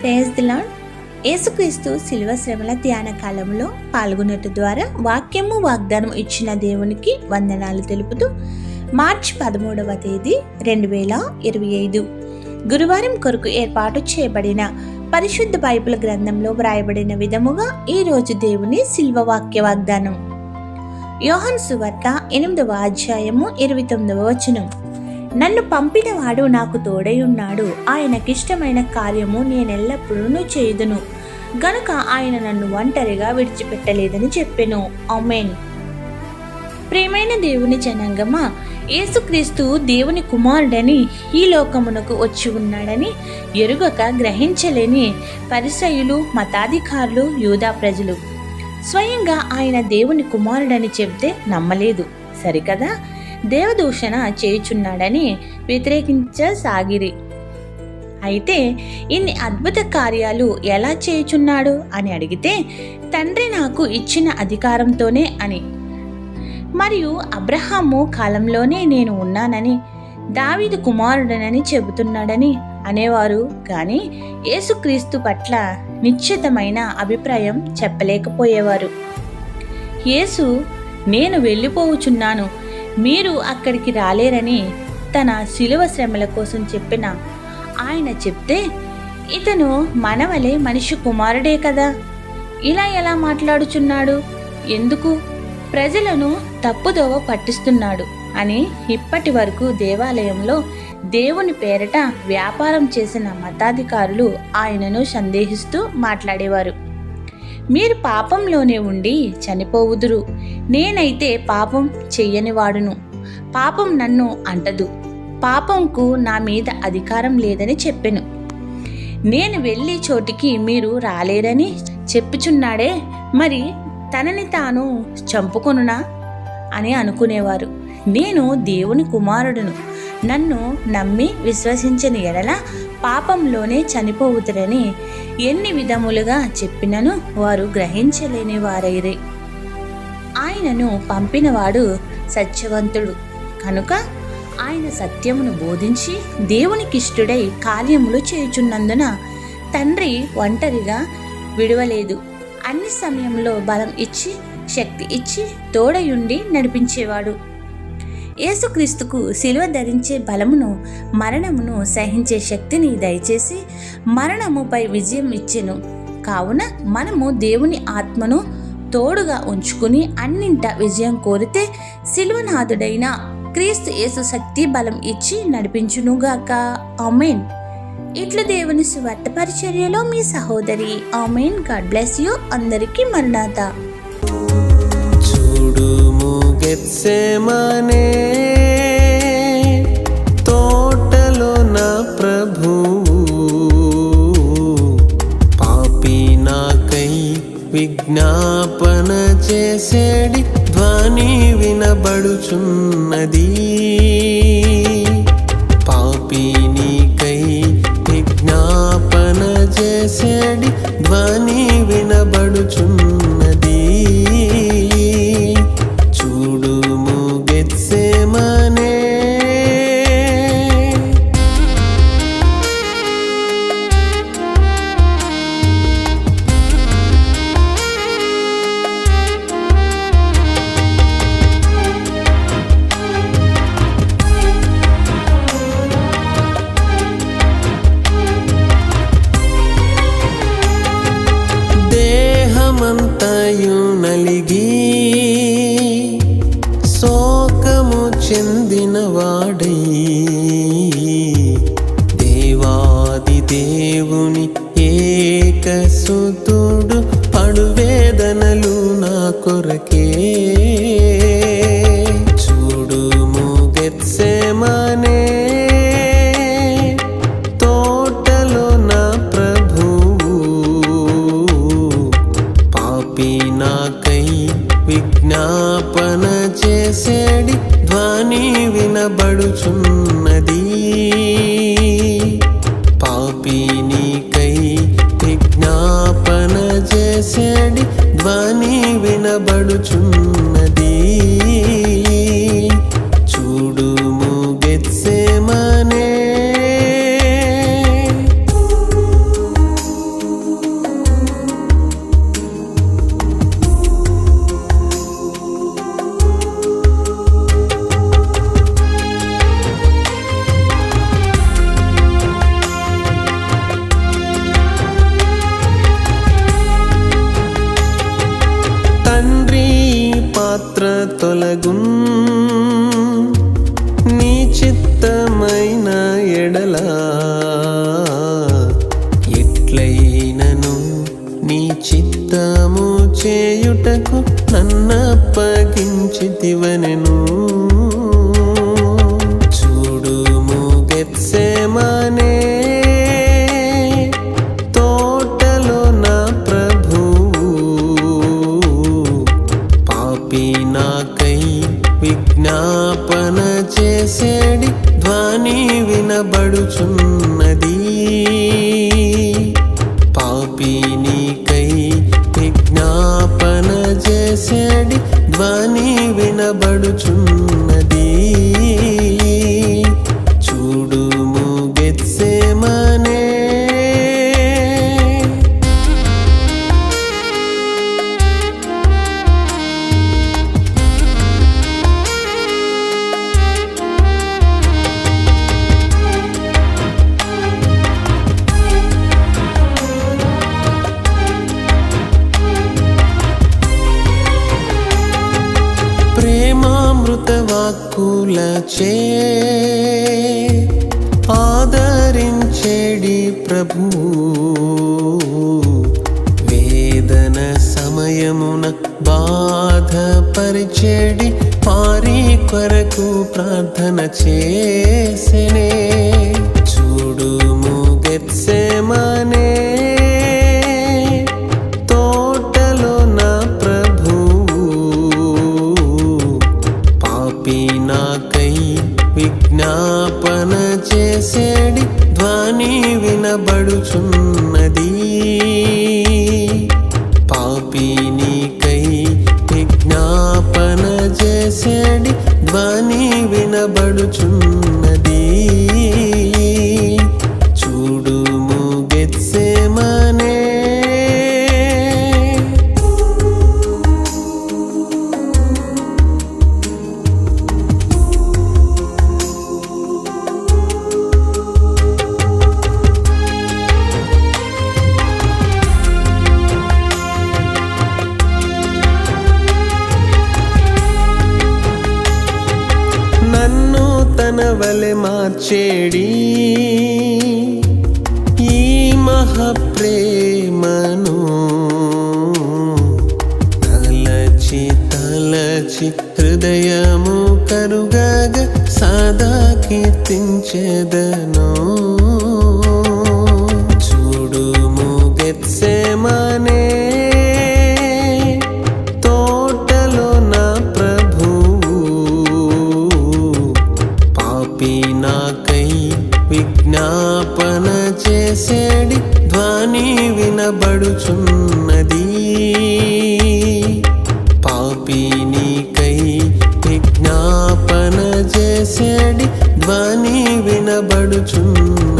Praise దిలాడ్ యేసుక్రీస్తు శిల్వ శ్రమల ధ్యాన కాలంలో పాల్గొనట ద్వారా వాక్యము వాగ్దానం ఇచ్చిన దేవునికి వందనాలు తెలుపుతూ మార్చి పదమూడవ తేదీ రెండు వేల ఇరవై ఐదు. గురువారం కొరకు ఏర్పాటు చేయబడిన పరిశుద్ధ బైబిల్ గ్రంథంలో వ్రాయబడిన విధముగా ఈరోజు దేవుని శిల్వ వాక్య వాగ్దానం. యోహన్ సువార్త ఎనిమిదవ అధ్యాయము ఇరవై తొమ్మిదవ వచనం. నన్ను పంపినవాడు నాకు తోడై ఉన్నాడు. ఆయనకిష్టమైన కార్యము నేనెల్లప్పుడూ చేయుదును. గనుక ఆయన నన్ను ఒంటరిగా విడిచిపెట్టలేదని చెప్పెను. అమెన్ ప్రేమైన దేవుని జనాంగమా యేసుక్రీస్తు దేవుని కుమారుడని ఈ లోకమునకు వచ్చి ఉన్నాడని ఎరుగక గ్రహించలేని పరిసయులు మతాధికారులు యూదా ప్రజలు. స్వయంగా ఆయన దేవుని కుమారుడని చెబితే నమ్మలేదు. సరికదా? దేవదూషణ చేయుచున్నాడని వ్యతిరేకించసాగిరి. అయితే ఇన్ని అద్భుత కార్యాలు ఎలా చేయుచున్నాడు అని అడిగితే తండ్రి నాకు ఇచ్చిన అధికారంతోనే అని. మరియు అబ్రహాము కాలంలోనే నేను ఉన్నానని దావీదు కుమారుడనని చెబుతున్నాడని అనేవారు. కానీ యేసుక్రీస్తు పట్ల నిశ్చితమైన అభిప్రాయం చెప్పలేకపోయేవారు. యేసు నేను వెళ్ళిపోవుచున్నాను మీరు అక్కడికి రాలేరని తన శిలువ శ్రమల కోసం చెప్పిన ఆయన చెప్తే ఇతను మనవలే మనిషి కుమారుడే కదా. ఇలా ఎలా మాట్లాడుచున్నాడు? ఎందుకు? ప్రజలను తప్పుదోవ పట్టిస్తున్నాడు అని ఇప్పటి వరకు దేవాలయంలో దేవుని పేరట వ్యాపారం చేసిన మతాధికారులు ఆయనను సందేహిస్తూ మాట్లాడేవారు. మీరు పాపంలోనే ఉండి చనిపోవుదురు. నేనైతే పాపం చెయ్యనివాడును పాపం నన్ను అంటదు. పాపంకు నా మీద అధికారం లేదని చెప్పెను. నేను వెళ్ళే చోటికి మీరు రాలేరని చెప్పుచున్నాడే మరి తనని తాను చంపుకొనునా? అని అనుకునేవారు. నేను దేవుని కుమారుడును. నన్ను నమ్మి విశ్వసించని ఎడల పాపంలోనే చనిపోవుతురని ఎన్ని విధములుగా చెప్పినను వారు గ్రహించలేని వారైరే. ఆయనను పంపినవాడు సత్యవంతుడు. కనుక ఆయన సత్యమును బోధించి దేవునికిష్టుడై కార్యములు చేయుచున్నందున తండ్రి ఒంటరిగా విడవలేదు. అన్ని సమయంలో బలం ఇచ్చి శక్తి ఇచ్చి తోడయుండి నడిపించేవాడు. యేసుక్రీస్తుకు శిలువ ధరించే బలమును మరణమును సహించే శక్తిని దయచేసి మరణముపై విజయం ఇచ్చెను. కావున మనము దేవుని ఆత్మను తోడుగా ఉంచుకుని అన్నింట విజయం కోరితే శిలువనాథుడైన క్రీస్తు యేసు శక్తి బలం ఇచ్చి నడిపించునుగాక. ఆమెన్. ఇట్లు దేవుని సువార్త పరిచర్యలో మీ సహోదరి ఆమెన్. గాడ్ బ్లెస్ యూ అందరికీ మరణాత. చూడు గెత్సేమనే. తోటలో నా ప్రభువు పాపి నాకై విజ్ఞాపన చేసేడి ధ్వని వినబడుచున్నది. పాపి నీకై విజ్ఞాపన చేసేడి ధ్వని వినబడుచున్నది செந்தின வாடை చిత్తము చేయుటకు నన్నప్పగించితివనెను చూడుము గెత్సేమానే తోటలో నా ప్రభువు. పాపి నాకై విజ్ఞాపన చేసేడి ధ్వని వినబడుచున్నది ధ్వని వినబడుచున్నది వాక్కులచే ఆదరించేడి ప్రభు. వేదన సమయమున బాధపరిచేడి పారి కొరకు ప్రార్థన చేసెనే. చూడుము గెత్సెమనే చేసేడి ధ్వని వినబడుచున్నది. పాపి నీకై విజ్ఞాపన చేసేడి ధ్వని వినబడుచున్నది. మానవలె మార్చేడి. ఈ మహాప్రేమను తలచి తలచి హృదయము కరుగగ సాదా కీర్తించెదనో పాపి నీకై విజ్ఞాపన చేసేడి ధ్వని వినబడుచున్న